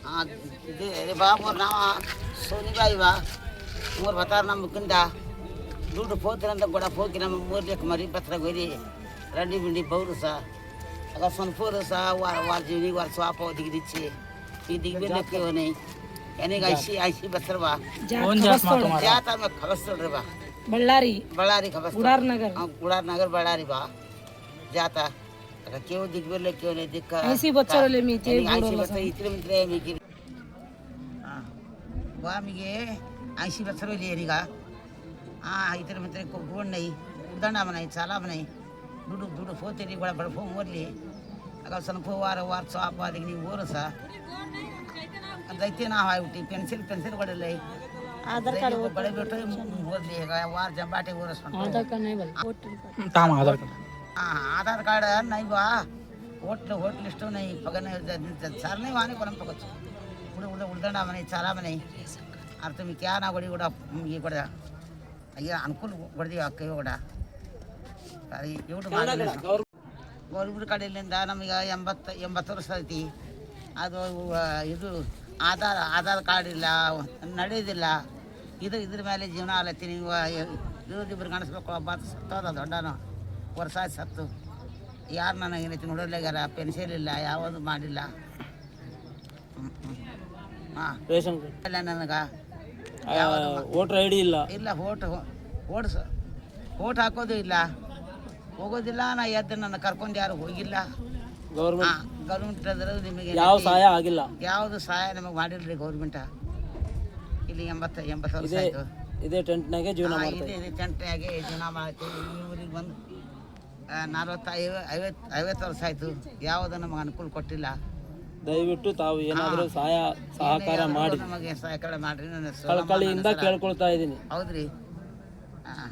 दे बा मोर नाम सोनी बाई बा मोर बतार नाम मुकिंदा ದುಡ್ಡು ಪೋತಿರಂತ ಗೊಡ ಪೋಕಿ ನಮ್ಮ ಮೂರ್ಲಿಕ್ಕೆ ಮರಿ ಪತ್ರ ಗೊರಿ ರಂಡಿ ಬಿಂಡಿ ಪೌರು ಸಹ ಆಗ ಸ್ವಂತ ಪೌರು ಸಹ ವಾರ ವಾರ ಜೀವನಿ ವಾರ ಸ್ವಾಪ ದಿಗಿ ದಿಚ್ಚಿ ಈ ದಿಗಿ ಬಿಲ್ಲಕ್ಕೆ ಅವನಿ ಏನಿಗೆ ಐಸಿ ಐಸಿ ಬಸ್ರ ಬಾ ಜಾತ ಆಮೇಲೆ ಕಬಸ್ತಳ್ರಿ ಬಾ ಬಳ್ಳಾರಿ ಬಳ್ಳಾರಿ ಕಬಸ್ ಗುಡಾರ್ ನಗರ್ ಗುಡಾರ್ ನಗರ್ ಬಳ್ಳಾರಿ ಬಾ ಜಾತ आता केव्हा दिग्बरला केव्हा नाही ते का ऐंशी बच्चावले मी ते ऐंशी का हा. इतर म्हणते कोण नाही? उदाणा म्हणाय चाला म्हणाय दुडूक दुडूक होते रे बडा बडा फोम वरली. अगा सन फो वार वार चाप आले की वरसा जायते ना हाय उठी पेन्सिल पेन्सिल वडले आधार कार्ड बडे बेटे वरली काय वार जंबाटे वरस आधार कार्ड नाही बरं आधार कार्ड. होटल लिस्ट नहीं पगन सर नहीं वाने कोण पकच उड उड उडदंड मने చాలా ಮನೆ ಅರ್ಥ तुम्ही क्या ना गोडी ಕೂಡ ಈ ಕೂಡ ಅಯ್ಯ ಅನುಕೂಲ ಕೊಡ್ದೀವಿ ಅಕ್ಕ ಕೂಡ ಅದು ಇವ್ರು ಗೌರ್ಮೆಂಟ್ ಕಡೆಯಿಂದ ನಮಗೆ ಎಂಬತ್ತು ಎಂಬತ್ತು ವರ್ಷ ಐತಿ ಅದು ಆ, ಇದು ಆಧಾರ್ ಆಧಾರ್ ಕಾರ್ಡ್ ಇಲ್ಲ ನಡೆಯೋದಿಲ್ಲ ಇದು ಇದ್ರ ಮೇಲೆ ಜೀವನ ಆಲತ್ತೀನಿ ಇವ್ರಿಬ್ರು ಕಾಣಿಸ್ಬೇಕು ಒಬ್ಬ ಸತ್ತೋದ ದೊಡ್ಡನು ವರ್ಷ ಸತ್ತು. ಯಾರು ನನಗೆ ಏನೈತಿ ನೋಡೋಲ್ಲಾಗ್ಯಾರ ಪೆನ್ಷನ್ ಇಲ್ಲ ಯಾವುದು ಮಾಡಿಲ್ಲ. ಹಾಂ ರೇಷನ್ ಇಲ್ಲ ನನಗೆ. ವೋಟರ್ ಐ ಡಿ ಇಲ್ಲ. ಇಲ್ಲ ಓಟ್ ಓಟ್ ಓಟ್ ಹಾಕೋದು ಇಲ್ಲ. ಹೋಗೋದಿಲ್ಲ ನಾ ಎದ್ದು ನನ್ನ ಕರ್ಕೊಂಡು ಯಾರು ಹೋಗಿಲ್ಲ. ಗೌರ್ಮೆಂಟ್ ಗೌರ್ಮೆಂಟ್ ಅಂದ್ರೆ ನಿಮಗೆ ಯಾವ ಸಹಾಯ ಆಗಿಲ್ಲ. ಯಾವುದು ಸಹಾಯ ನಮಗೆ ಮಾಡಿಲ್ರಿ ಗೌರ್ಮೆಂಟ ಇಲ್ಲಿ ಎಂಬತ್ತು ಎಂಬತ್ತು ಇದೇ ಟೆಂಟ್ನಾಗೆ ಜೀವನ ಇದೆ ಟೆಂಟ್ನಾಗೆ ಜೀವನ ಮಾಡ್ತೀವಿ ಊರಿಗೆ ಬಂದು ನಲ್ವತ್ತು ಐವ ಐವತ್ತು ಐವತ್ತು ವರ್ಷ ಆಯಿತು. ಯಾವುದು ನಮಗೆ ಅನುಕೂಲ ಕೊಟ್ಟಿಲ್ಲ. ದಯವಿಟ್ಟು ತಾವು ಏನಾದರೂ ಸಹಾಯ ಸಹಕಾರ ಮಾಡಿ. ನಮಗೆ ಸಹಕಾರ ಮಾಡಿರಿ ನನ್ನ ಕಳಕಳಿಯಿಂದ ಕೇಳ್ಕೊಳ್ತಾ ಇದ್ದೀನಿ. ಹೌದ್ರಿ? ಹಾಂ.